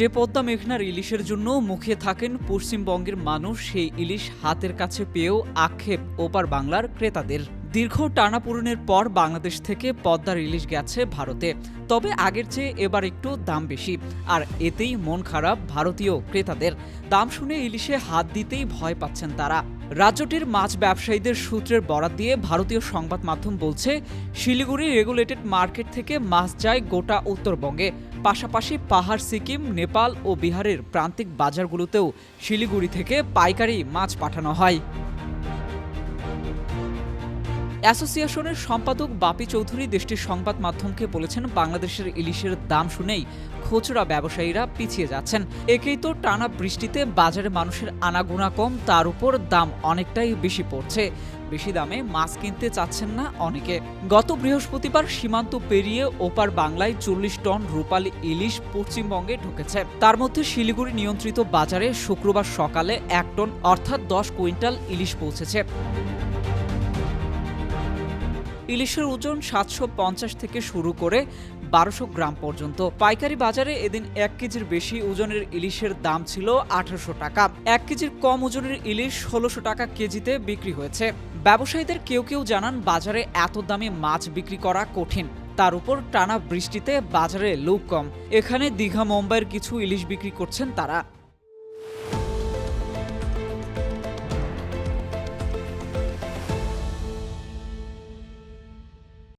যে পদ্মা মেঘনার ইলিশের জন্য মুখে থাকেন পশ্চিমবঙ্গের মানুষ, সেই ইলিশ হাতের কাছে পেয়েও আক্ষেপ ওপার বাংলার ক্রেতাদের। দীর্ঘ টানাপূরণের পর বাংলাদেশ থেকে পদ্মার ইলিশ গেছে ভারতে। তবে আগের চেয়ে এবার একটু দাম বেশি। আর এতেই মন খারাপ ভারতীয় ক্রেতাদের। দাম শুনে ইলিশে হাত দিতেই ভয় পাচ্ছেন তারা। রাজ্যটির মাছ ব্যবসায়ীদের সূত্রের বরাত দিয়ে ভারতীয় সংবাদ মাধ্যম বলছে, শিলিগুড়ি রেগুলেটেড মার্কেট থেকে মাছ যায় গোটা উত্তরবঙ্গে। পাশাপাশি পাহাড় সিকিম নেপাল ও বিহারের প্রান্তিক বাজারগুলোতেও শিলিগুড়ি থেকে পাইকারি মাছ পাঠানো হয়। অ্যাসোসিয়েশনের সম্পাদক বাপি চৌধুরী দেশটির সংবাদ মাধ্যমকে বলেছেন, বাংলাদেশের ইলিশের দাম শুনেই খুচরা ব্যবসায়ীরা পিছিয়ে যাচ্ছেন। একেই তো টানা বৃষ্টিতে বাজারে মানুষের আনাগোনা কম, তার উপর দাম অনেকটাই বেশি পড়ছে। বেশি দামে মাছ কিনতে চাচ্ছেন না অনেকে। গত বৃহস্পতিবার সীমান্ত পেরিয়ে ওপার বাংলায় চল্লিশ টন রূপালী ইলিশ পশ্চিমবঙ্গে ঢুকেছে। তার মধ্যে শিলিগুড়ি নিয়ন্ত্রিত বাজারে শুক্রবার সকালে এক টন, অর্থাৎ দশ কুইন্টাল ইলিশ পৌঁছেছে। ইলিশের ওজন সাতশো পঞ্চাশ থেকে শুরু করে বারোশো গ্রাম পর্যন্ত। পাইকারি বাজারে এদিন এক কেজির বেশি ওজনের ইলিশের দাম ছিল আঠারোশো টাকা। এক কেজির কম ওজনের ইলিশ ষোলোশো টাকা কেজিতে বিক্রি হয়েছে। ব্যবসায়ীদের কেউ কেউ জানান, বাজারে এত দামে মাছ বিক্রি করা কঠিন। তার উপর টানা বৃষ্টিতে বাজারে লোক কম। এখানে দীঘা, মুম্বাইয়ের কিছু ইলিশ বিক্রি করছেন তারা।